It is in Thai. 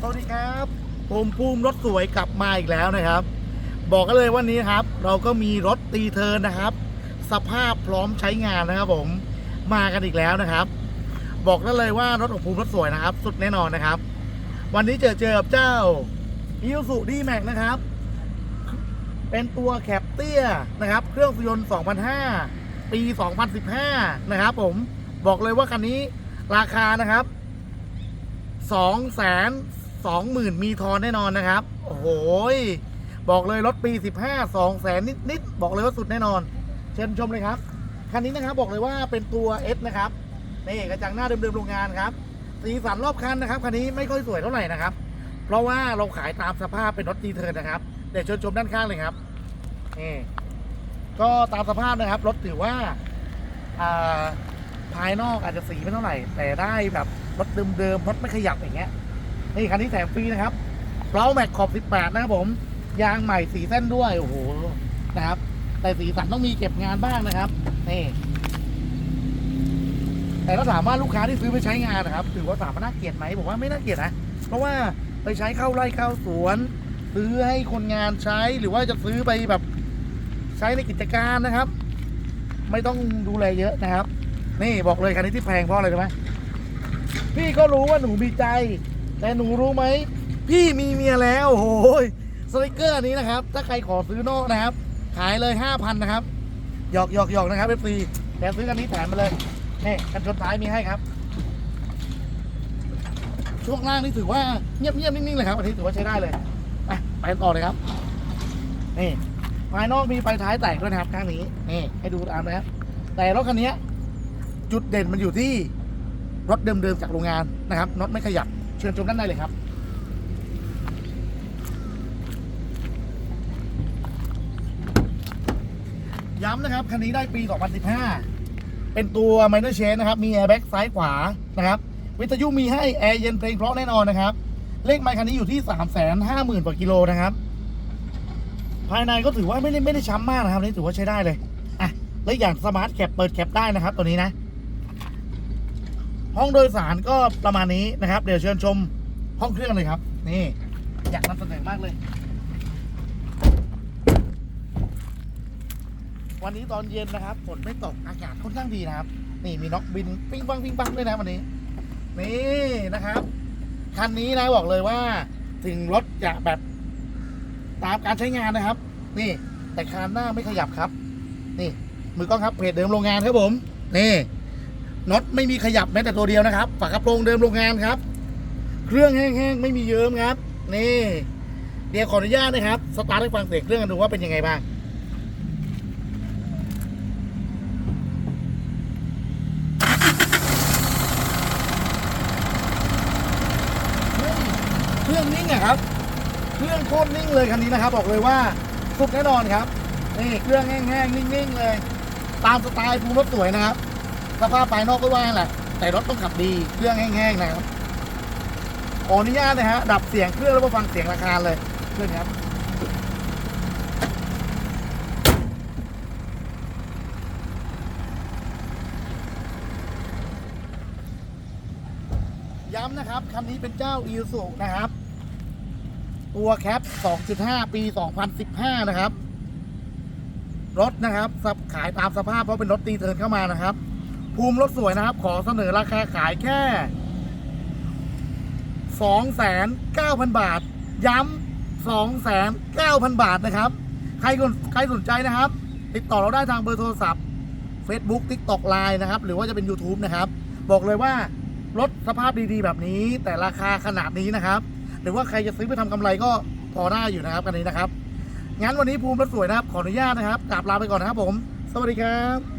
สวัสดีครับผมภูมิรถสวยกลับมาอีกแล้วนะครับ บอกกันเลยวันนี้ครับ เราก็มีรถตีเทิร์นนะครับ สภาพพร้อมใช้งานนะครับ ผมมากันอีกแล้วนะครับ บอกได้เลยว่ารถของภูมิรถสวยนะครับ สุดแน่นอนนะครับ วันนี้เจอเจอกับเจ้าอิวสุดีแม็กนะครับ เป็นตัวแคปเตี้ยนะครับ เครื่องยนต์2005 ปี 2015 นะครับ ผมบอกเลยว่าคันนี้ราคานะครับสองแสนสองหมื่นมีทอนแน่นอนนะครับ โอ้โหยบอกเลยรถปี 15 2แสนนิดๆบอกเลยว่าสุดแน่นอน เชิญชมเลยครับ คันนี้นะครับบอกเลยว่าเป็นตัว S นะครับนี่กระจังหน้าเดิมๆโรงงานครับ สีสันรอบคันนะครับคันนี้ไม่ค่อยสวยเท่าไหร่นะครับ เพราะว่าเราขายตามสภาพเป็นรถดีเทิร์นนะครับเดี๋ยวเชิญชมด้านข้างเลยครับนี่ก็ตามสภาพนะครับ รถถือว่าอ่าภายนอกอาจจะสีไม่เท่าไหร่ แต่ได้แบบรถเดิมๆรถไม่ขยับอย่างเงี้ย นี่คันนี้แถมฟรีนะครับเล้าแม็กขอบ 18 นะครับผม ยางใหม่สีเส้นด้วย โอ้โห นะครับ แต่สีสันต้องมีเก็บงานบ้างนะครับ นี่ แต่ถ้าถามว่าลูกค้าที่ซื้อไปใช้งานนะครับ ถือว่าสามารถน่าเกลียดไหมผมว่าไม่น่าเกลียดนะ เพราะว่าไปใช้เข้าไร่เข้าสวน ซื้อให้คนงานใช้ หรือว่าจะซื้อไปแบบใช้ในกิจการนะครับ ไม่ต้องดูแลเยอะนะครับ นี่บอกเลยคันนี้ที่แพงเพราะอะไรรู้ไหมพี่ก็รู้ว่าหนูมีใจ แต่หนูรู้ไหม พี่มีเมียแล้วโอ้โหสติกเกอร์นี้นะครับ ถ้าใครขอซื้อนอกนะครับ ขายเลยห้าพันนะครับ หยอกหยอกหยอกนะครับเอฟซีแต่ซื้อกันนี้แถมมาเลยนี่กันชนท้ายมีให้ครับ ช่วงล่างนี่ถือว่าเงียบเงียบๆนิ่งๆเลยครับอันนี้ถือว่าใช้ได้เลยไปไปต่อเลยครับ นี่ภายนอกมีไฟท้ายแตกด้วยนะครับข้างนี้นี่ให้ดูตามนะครับแต่รถคันนี้จุดเด่นมันอยู่ที่รถเดิมๆจากโรงงานนะครับน็อตไม่ขยับ ชิญชมด้านในเลยครับ ย้ำนะครับ คันนี้ได้ปี 2015 เป็นตัว minor change นะครับ มี airbag ซ้ายขวานะครับ วิทยุมีให้แอร์เย็นเพลงเพราะแน่นอนนะครับ เลขไมค์คันนี้อยู่ที่ 3 5 0 0 0 0กว่ากิโลนะครับ ภายในก็ถือว่าไม่ได้ไม่ได้ช้ำมากนะครับนี่ถือว่าใช้ได้เลยอะและอย่างสมาร์ทแคปเปิดแคปได้นะครับ ตัวนี้นะ ห้องโดยสารก็ประมาณนี้นะครับ เดี๋ยวเชิญชมห้องเครื่องเลยครับ นี่ อยากนำเสนอมากเลย วันนี้ตอนเย็นนะครับฝนไม่ตกอากาศค่อนข้างดีนะครับ นี่มีนกบินปิ้งปังปิ้งปังด้วยนะวันนี้ นี่นะครับคันนี้นะบอกเลยว่า ถึงรถจะแบบตามการใช้งานนะครับ นี่ แต่คานหน้าไม่ขยับครับ นี่ มือกล้องครับเพจเดิมโรงงานครับผม นี่ น็อตไม่มีขยับแม้แต่ตัวเดียวนะครับ ฝากระโปรงเดิมโรงงานครับ เครื่องแห้งๆไม่มีเยิ้มครับ นี่ เดี๋ยวขออนุญาตนะครับ สตาร์ทให้ฟังเสียงเครื่องกันดูว่าเป็นยังไงบ้างเครื่องนิ่งอะครับ เครื่องโคตรนิ่งเลยคันนี้นะครับ บอกเลยว่าสุดแน่นอนครับ นี่เครื่องแห้งๆนิ่งๆเลย ตามสไตล์ภูมิรถสวยนะครับ สภาพภายนอกก็ว่าแหละแต่รถต้องขับดีเครื่องแห้งๆนะครับขออนุญาตนะฮะดับเสียงเครื่องแล้วมาฟังเสียงราคาเลยเพื่อนครับย้ำนะครับคันนี้เป็นเจ้าอีซูนะครับ ตัวแคป 2.5 ปี 2015 นะครับ รถนะครับ ขายตามสภาพเพราะเป็นรถตีเทินเข้ามานะครับ ภูมิรถสวยนะครับ ขอเสนอราคาขายแค่2,900บาท ย้ำ2,900บาทนะครับ ใครคใครสนใจนะครับ ติดต่อเราได้ทางเบอร์โทรศัพท์ Facebook TikTok Line นะครับ หรือว่าจะเป็น YouTube นะครับ บอกเลยว่ารถสภาพดีๆ แบบนี้ แต่ราคาขนาดนี้นะครับ หรือว่าใครจะซื้อไปทำกำไรก็พอได้อยู่นะครับกันนี้นะครับงั้นวันนี้ภูมิรถสวยนะครับ ขออนุญาตนะครับกราบลาไปก่อนนะครับผม สวัสดีครับ